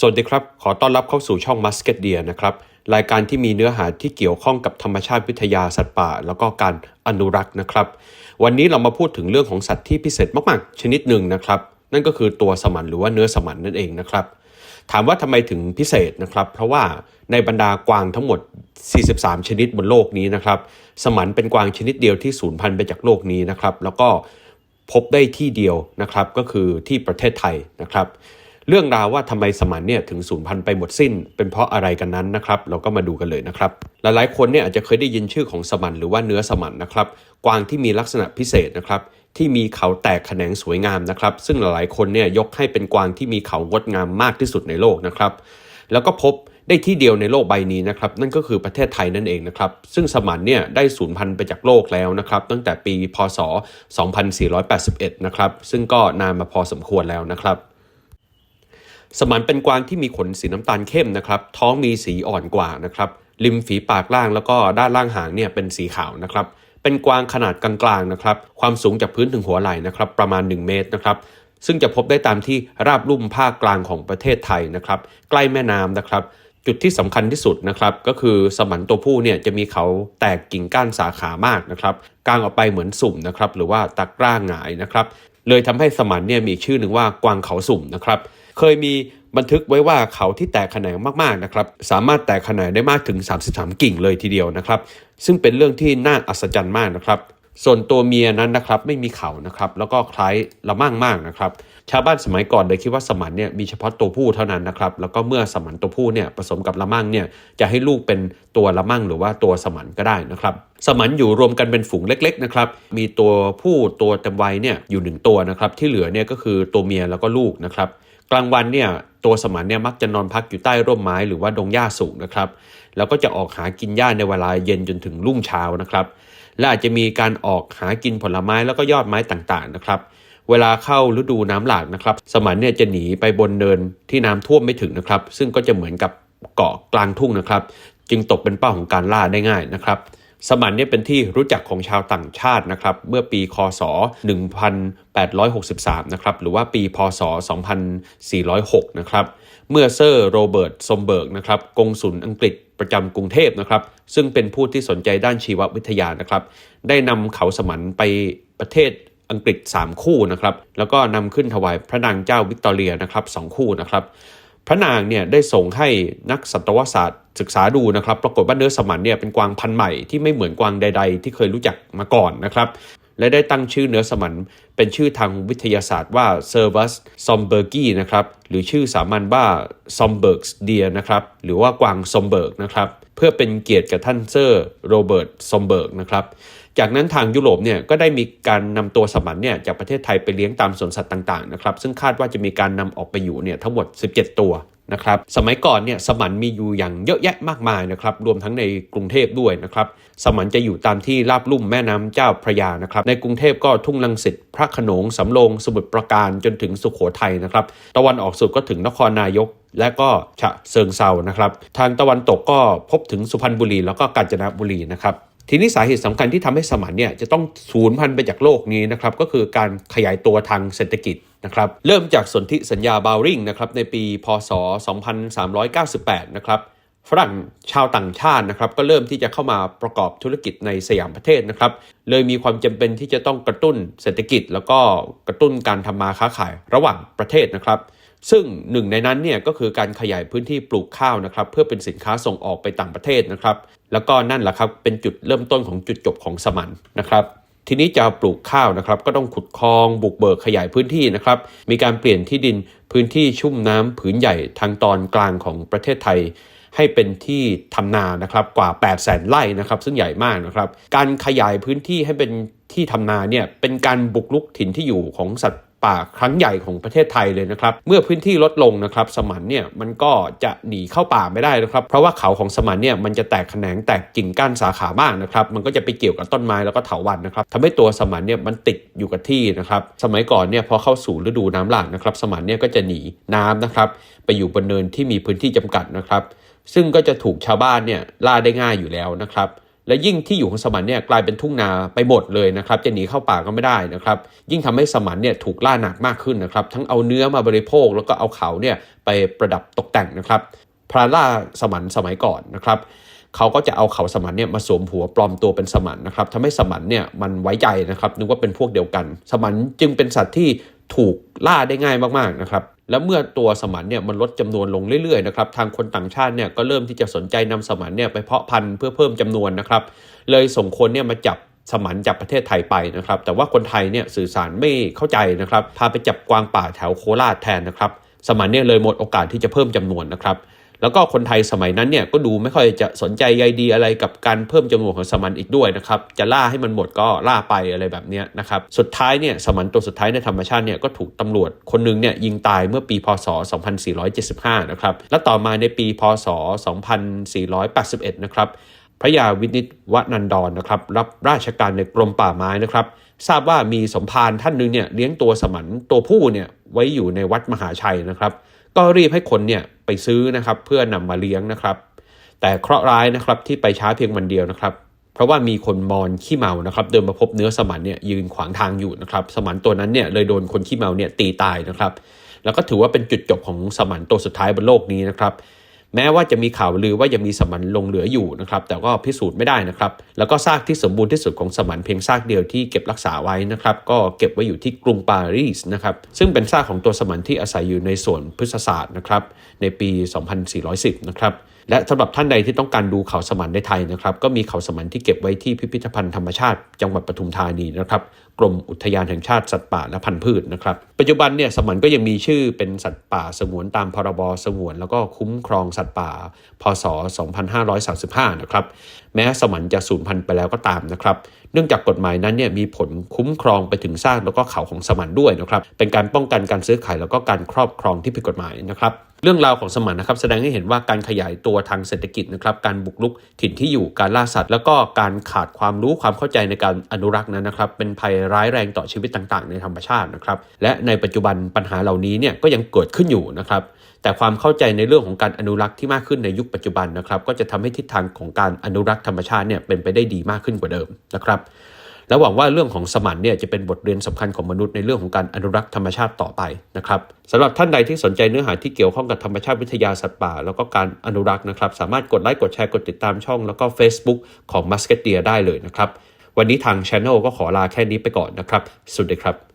สวัสดีครับ ขอต้อนรับเข้าสู่ช่อง Musket Deer นะครับ รายการที่มีเนื้อหาที่เกี่ยวข้องกับธรรมชาติวิทยาสัตว์ป่า แล้วก็การอนุรักษ์นะครับ วันนี้เรามาพูดถึงเรื่องของสัตว์ที่พิเศษมากๆ ชนิดหนึ่งนะครับ นั่นก็คือตัวสมันหรือว่าเนื้อสมันนั่นเองนะครับ ถามว่าทำไมถึงพิเศษนะครับ เพราะว่าในบรรดากวางทั้งหมด 43 ชนิดบนโลกนี้นะครับ สมันเป็นกวางชนิดเดียวที่สูญพันธุ์ไปจากโลกนี้นะครับ แล้วก็พบได้ที่เดียวนะครับก็คือที่ประเทศไทยนะครับ เรื่องราวว่าทำไมสมันเนี่ยถึงสูญพันธุ์ไปหมดสิ้น เป็นเพราะอะไรกันนั้นนะครับเราก็มาดูกันเลยนะครับหลายๆคนเนี่ยอาจจะเคยได้ยินชื่อของสมันหรือว่าเนื้อสมันนะครับกวางที่มีลักษณะพิเศษนะครับที่มีเขาแตกแขนงสวยงามนะครับซึ่งหลายๆคนเนี่ยยกให้เป็นกวางที่มีเขางดงามมากที่สุดในโลกนะครับแล้วก็พบได้ที่เดียวในโลกใบนี้นะครับนั่นก็คือประเทศไทยนั่นเองนะครับซึ่งสมันเนี่ยได้สูญพันธุ์ไปจากโลกแล้วนะครับตั้งแต่ปีพศ 2481 นะครับซึ่งก็นานมาพอสมควรแล้วนะครับ สมันเป็นกวางที่มีขนสีน้ำตาลเข้มนะครับ ท้องมีสีอ่อนกว่านะครับ ริมฝีปากล่างแล้วก็ด้านล่างหางเนี่ยเป็นสีขาวนะครับ เป็นกวางขนาดกลางๆนะครับ ความสูงจากพื้นถึงหัวไหล่นะครับ ประมาณ 1 เมตรนะครับ ซึ่งจะพบได้ตามที่ราบลุ่มภาคกลางของประเทศไทยนะครับ ใกล้แม่น้ำนะครับจุดที่สำคัญที่สุดนะครับก็คือสมันตัวผู้เนี่ยจะมีเขาแตกกิ่งก้านสาขามากนะครับกางออกไปเหมือนสุ่มนะครับหรือว่าตะกร้าหงายนะครับเลยทำให้สมันเนี่ยมีชื่อหนึ่งว่ากวางเขาสุ่มนะครับ เคยมีบันทึกไว้ว่าเขาที่แตกแขนงมากๆนะครับ สามารถแตกแขนงได้มากถึง 33 กิ่งเลยทีเดียวนะครับ ซึ่งเป็นเรื่องที่น่าอัศจรรย์มากนะครับ ส่วนตัวเมียนั้นนะครับไม่มีเขานะครับแล้วก็คล้ายละมั่งมากนะครับ ชาวบ้านสมัยก่อนเลยคิดว่าสมันเนี่ยมีเฉพาะตัวผู้เท่านั้นนะครับแล้วก็เมื่อสมันตัวผู้เนี่ยผสมกับละมั่งเนี่ยจะให้ลูกเป็นตัวละมั่งหรือว่าตัวสมันก็ได้นะครับสมันอยู่รวมกันเป็นฝูงเล็กๆนะครับมีตัวผู้ตัวเต็มวัยเนี่ยอยู่หนึ่งตัวนะครับที่เหลือเนี่ยก็คือตัวเมียแล้วก็ลูกนะครับกลางวันเนี่ยตัวสมันเนี่ยมักจะนอนพักอยู่ใต้ร่มไม้หรือว่าดงหญ้าสูงนะครับแล้วก็จะออกหากินหญ้าในเวลาเย็นจนถึงรุ่งเช้านะครับ และอาจจะมีการออกหากินผลไม้แล้วก็ยอดไม้ต่างๆนะครับ เวลาเข้าฤดูน้ำหลากนะครับ สมันเนี่ยจะหนีไปบนเนินที่น้ำท่วมไม่ถึงนะครับ ซึ่งก็จะเหมือนกับเกาะกลางทุ่งนะครับ จึงตกเป็นเป้าของการล่าได้ง่ายนะครับสมันเนี่ยเป็นที่รู้จักของชาวต่างชาตินะครับ เมื่อปีคศ 1863 นะครับ หรือว่าปีพศ 2406 นะครับ เมื่อเซอร์โรเบิร์ตซมเบิร์กนะครับ กงสุลอังกฤษ ประจำกรุงเทพนะครับ ซึ่งเป็นผู้ที่สนใจด้านชีววิทยานะครับ ได้นำเขาสมันไปประเทศอังกฤษ 3 คู่นะครับ แล้วก็นำขึ้นถวายพระนางเจ้าวิกตอเรียนะครับสองคู่นะครับ พระนางเนี่ยได้ส่งให้นักสัตวศาสตร์ศึกษาดูนะครับ ปรากฏว่าเนื้อสมันเนี่ยเป็นกวางพันธุ์ใหม่ที่ไม่เหมือนกวางใด ๆ ที่เคยรู้จักมาก่อนนะครับ และได้ตั้งชื่อเนื้อสมันเป็นชื่อทางวิทยาศาสตร์ว่า Servus sombergi นะครับหรือชื่อสามัญว่า Somberg's deer นะครับหรือว่ากวางซอมเบิร์กนะครับเพื่อเป็นเกียรติกับท่านเซอร์โรเบิร์ตซอมเบิร์กนะครับจากนั้นทางยุโรปเนี่ยก็ได้มีการนำตัวสมันเนี่ยจากประเทศไทยไปเลี้ยงตามสวนสัตว์ต่างๆนะครับซึ่งคาดว่าจะมีการนำออกไปอยู่เนี่ยทั้งหมด 17 ตัวนะครับสมัยก่อนเนี่ยสมันมีอยู่อย่างเยอะแยะมากมายนะครับรวมทั้งในกรุงเทพด้วยนะครับสมันจะอยู่ตามที่ราบลุ่มแม่น้ำเจ้าพระยานะครับในกรุงเทพก็ทุ่งลังสิตพระขนงสำโรงสมุทรปราการจนถึงสุขโขทัยนะครับตะวันออกสุดก็ถึงนครนายกและก็ฉะเชิงเซานะครับ ทางตะวันตกก็พบถึงสุพรรณบุรีแล้วก็กาญจนบุรีนะครับ ทีนี้สาเหตุสำคัญที่ทำให้สมันเนี่ยจะต้องสูญพันธุ์ไปจากโลกนี้นะครับก็คือการขยายตัวทางเศรษฐกิจนะครับเริ่มจากสนธิสัญญาบาวริงนะครับในปีพศ 2398 นะครับฝรั่งชาวต่างชาตินะครับก็เริ่มที่จะเข้ามาประกอบธุรกิจในสยามประเทศนะครับเลยมีความจำเป็นที่จะต้องกระตุ้นเศรษฐกิจ แล้วก็กระตุ้นการทำมาค้าขายระหว่างประเทศนะครับ ซึ่งหนึ่งในนั้นเนี่ยก็คือการขยายพื้นที่ปลูกข้าวนะครับเพื่อเป็นสินค้าส่งออกไปต่างประเทศนะครับ แล้วก็นั่นแหละครับเป็นจุดเริ่มต้นของจุดจบของสมันนะครับทีนี้จะปลูกข้าวนะครับก็ต้องขุดคลองบุกเบิกขยายพื้นที่นะครับมีการเปลี่ยนที่ดินพื้นที่ชุ่มน้ำผืนใหญ่ทางตอนกลางของประเทศไทย ให้เป็นที่ทำนานะครับกว่า 8 0 0แสนไร่นะครับซึ่งใหญ่มากนะครับการขยายพื้นที่ให้เป็นที่ทำนาเนี่ยเป็นการบุกรุกถิ่นที่อยู่ของสัตว์ ป่าครั้งใหญ่ของประเทศไทยเลยนะครับ เมื่อพื้นที่ลดลงนะครับ สมันเนี่ยมันก็จะหนีเข้าป่าไม่ได้นะครับ เพราะว่าเขาของสมันเนี่ยมันจะแตกแขนงแตกกิ่งก้านสาขามากนะครับ มันก็จะไปเกี่ยวกับต้นไม้แล้วก็เถาวัลย์นะครับทำให้ตัวสมันเนี่ยมันติดอยู่กับที่นะครับ สมัยก่อนเนี่ยพอเข้าสู่ฤดูน้ำหลากนะครับ สมันเนี่ยก็จะหนีน้ำนะครับไปอยู่บนเนินที่มีพื้นที่จำกัดนะครับ ซึ่งก็จะถูกชาวบ้านเนี่ยล่าได้ง่ายอยู่แล้วนะครับ และยิ่งที่อยู่ของสมันเนี่ยกลายเป็นทุ่งนาไปหมดเลยนะครับจะหนีเข้าป่าก็ไม่ได้นะครับ ยิ่งทำให้สมันเนี่ยถูกล่าหนักมากขึ้นนะครับ ทั้งเอาเนื้อมาบริโภคแล้วก็เอาเขาเนี่ยไปประดับตกแต่งนะครับพระล่าสมันสมัยก่อนนะครับเขาก็จะเอาเขาสมันเนี่ยมาสวมหัวปลอมตัวเป็นสมันนะครับทำให้สมันเนี่ยมันไว้ใจนะครับนึกว่าเป็นพวกเดียวกัน สมันจึงเป็นสัตว์ที่ถูกล่าได้ง่ายมากๆนะครับ และเมื่อตัวสมันเนี่ยมันลดจำนวนลงเรื่อยๆนะครับทางคนต่างชาติเนี่ยก็เริ่มที่จะสนใจนำสมันเนี่ยไปเพาะพันธุ์เพื่อเพิ่มจำนวนนะครับ เลยส่งคนเนี่ยมาจับสมันจากประเทศไทยไปนะครับ แต่ว่าคนไทยเนี่ยสื่อสารไม่เข้าใจนะครับ พาไปจับกวางป่าแถวโคราชแทนนะครับ สมันเนี่ยเลยหมดโอกาสที่จะเพิ่มจำนวนนะครับ แล้วก็คนไทยสมัยนั้นเนี่ยก็ดูไม่ค่อยจะสนใจใยดีอะไรกับการเพิ่มจำนวนของสมันอีกด้วยนะครับ จะล่าให้มันหมดก็ล่าไปอะไรแบบนี้นะครับ สุดท้ายเนี่ยสมันตัวสุดท้ายในธรรมชาติเนี่ยก็ถูกตำรวจคนหนึงเนี่ยยิงตายเมื่อปีพศ 2475 นะครับ และต่อมาในปีพศ 2481 นะครับพระยาวินิตวนันดรนะครับรับราชการในกรมป่าไม้นะครับ ทราบว่ามีสมภารท่านหนึงเนี่ยเลี้ยงตัวสมันตัวผู้เนี่ยไว้อยู่ในวัดมหาชัยนะครับ ก็รีบให้คนเนี่ยไปซื้อนะครับเพื่อนำมาเลี้ยงนะครับ แต่เคราะห์ร้ายนะครับที่ไปช้าเพียงวันเดียวนะครับ เพราะว่ามีคนมอนขี้เมานะครับ เดินมาพบเนื้อสมันเนี่ยยืนขวางทางอยู่นะครับ สมันตัวนั้นเนี่ยเลยโดนคนขี้เมาเนี่ยตีตายนะครับ แล้วก็ถือว่าเป็นจุดจบของสมันตัวสุดท้ายบนโลกนี้นะครับ แม้ว่าจะมีข่าวลือว่ายังมีสมันลงเหลืออยู่นะครับ แต่ก็พิสูจน์ไม่ได้นะครับ แล้วก็ซากที่สมบูรณ์ที่สุดของสมันเพียงซากเดียวที่เก็บรักษาไว้นะครับ ก็เก็บไว้อยู่ที่กรุงปารีสนะครับ ซึ่งเป็นซากของตัวสมันที่อาศัยอยู่ในส่วนพฤกษศาสตร์นะครับ ในปี 2410 นะครับและสำหรับท่านใดที่ต้องการดูเขาสมันในไทยนะครับ ก็มีเขาสมันที่เก็บไว้ที่พิพิธภัณฑ์ธรรมชาติ จังหวัดปทุมธานีนะครับ กรมอุทยานแห่งชาติสัตว์ป่าและพันธุ์พืชนะครับ ปัจจุบันเนี่ยสมันก็ยังมีชื่อเป็นสัตว์ป่าสงวนตามพรบสงวน แล้วก็คุ้มครองสัตว์ป่า พศ 2535 นะครับ แม้สมันจะสูญพันธุ์ไปแล้วก็ตามนะครับ เนื่องจากกฎหมายนั้นเนี่ยมีผลคุ้มครองไปถึงซากแล้วก็เขาของสมันด้วยนะครับ เป็นการป้องกันการซื้อขายแล้วก็การครอบครองที่ผิดกฎหมายนะครับเรื่องราวของสมันนะครับแสดงให้เห็นว่าการขยายตัวทางเศรษฐกิจนะครับการบุกรุกถิ่นที่อยู่การล่าสัตว์ แล้วก็การขาดความรู้ความเข้าใจในการอนุรักษ์นั้นนะครับ เป็นภัยร้ายแรงต่อชีวิตต่างๆ ในธรรมชาตินะครับ และในปัจจุบันปัญหาเหล่านี้เนี่ยก็ยังเกิดขึ้นอยู่นะครับ แต่ความเข้าใจในเรื่องของการอนุรักษ์ที่มากขึ้นในยุคปัจจุบันนะครับ ก็จะทำให้ทิศทางของการอนุรักษ์ธรรมชาติเนี่ยเป็นไปได้ดีมากขึ้นกว่าเดิมนะครับและหวังว่าเรื่องของสมันเนี่ยจะเป็นบทเรียนสำคัญของมนุษย์ในเรื่องของการอนุรักษ์ธรรมชาติต่อไปนะครับสำหรับท่านใดที่สนใจเนื้อหาที่เกี่ยวข้องกับธรรมชาติวิทยาสัตว์ป่า แล้วก็การอนุรักษ์นะครับ สามารถกดไลค์กดแชร์กดติดตามช่อง แล้วก็ Facebook ของ m u s k e t e e r ได้เลยนะครับ วันนี้ทางช anel ก็ขอลาแค่นี้ไปก่อนนะครับ สวัสดีครับ